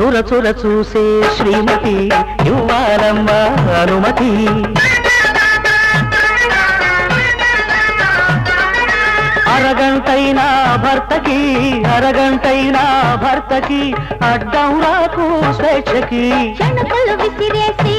చుర చుర చూసే శ్రీమతి ఇవ్వాలమ్మ అనుమతి. అరగంటైనా భర్తకి అరగంటైనా భర్తకి అడ్డం రాకు స్వేచ్ఛకి. చెణుకులు విసిరేసి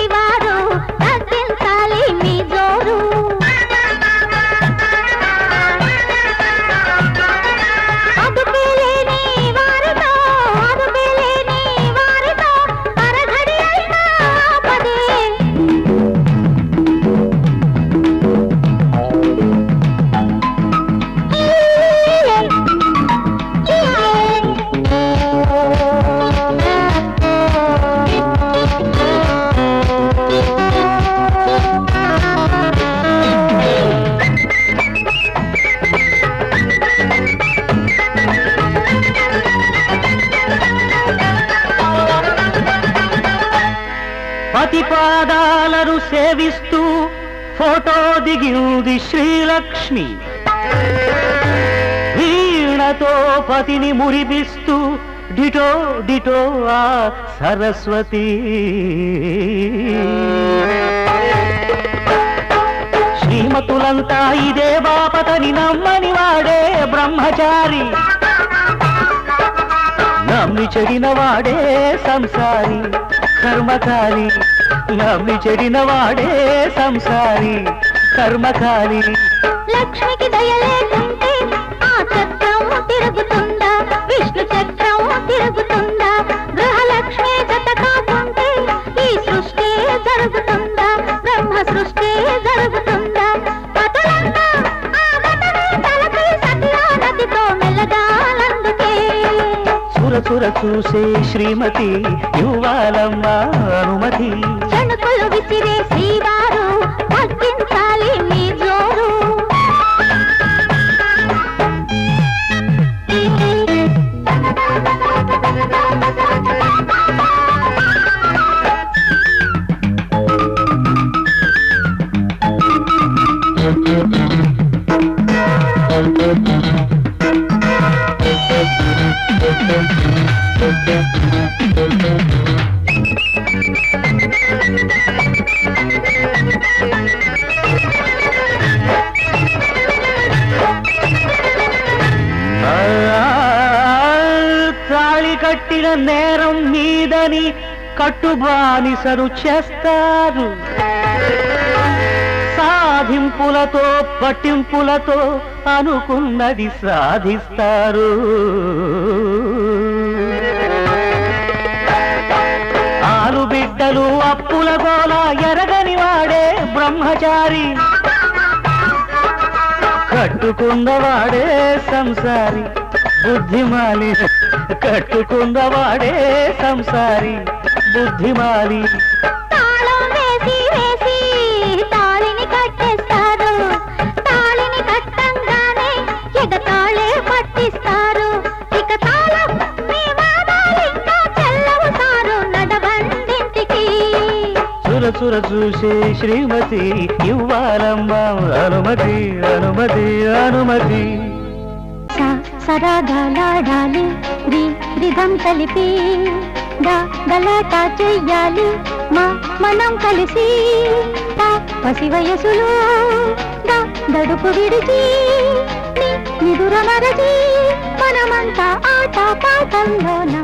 పతిపాదాలను సేవిస్తూ ఫోటో దిగింది శ్రీలక్ష్మి. వీణతో పతిని మురిపిస్తూ డిటో డిటో ఆ సరస్వతి. శ్రీమతులంతా ఇదే బాపతని నమ్మని వాడే బ్రహ్మచారి. నమ్మి చెడిన వాడే సంసారి కర్మకారి. నమ్మి చెడిన వాడే సంసారి కర్మకారి లక్ష్మికి దయలేకుంటే సుర సుర చూసే శ్రీమతి యువాలమ్మ అనుమతి చెణుకులు విసిరే శ్రీవారు తగ్గించాలి మీ జోరు Thank you. కట్టిన నేరం మీదని కట్టుబానిసరు చేస్తారు. సాధింపులతో పట్టింపులతో అనుకున్నది సాధిస్తారు. పెద్దలు అప్పుల గోల ఎరగని వాడే బ్రహ్మచారి. కట్టుకుందవాడే సంసారి. బుద్ధిమాలి కట్టుకుందవాడే సంసారి. బుద్ధిమాలి చుర చుర చూసే శ్రీమతి ఇవ్వాలమ్మ అనుమతి అనుమతి అనుమతి. స సరాగాలాడాలి రిధం కలిపి గలాటా చెయ్యాలి. మా మనం కలిసి పసి వయసులో దడుపు విడిచి నిదుర మరచి మనమంతా ఆట పాటల్లోన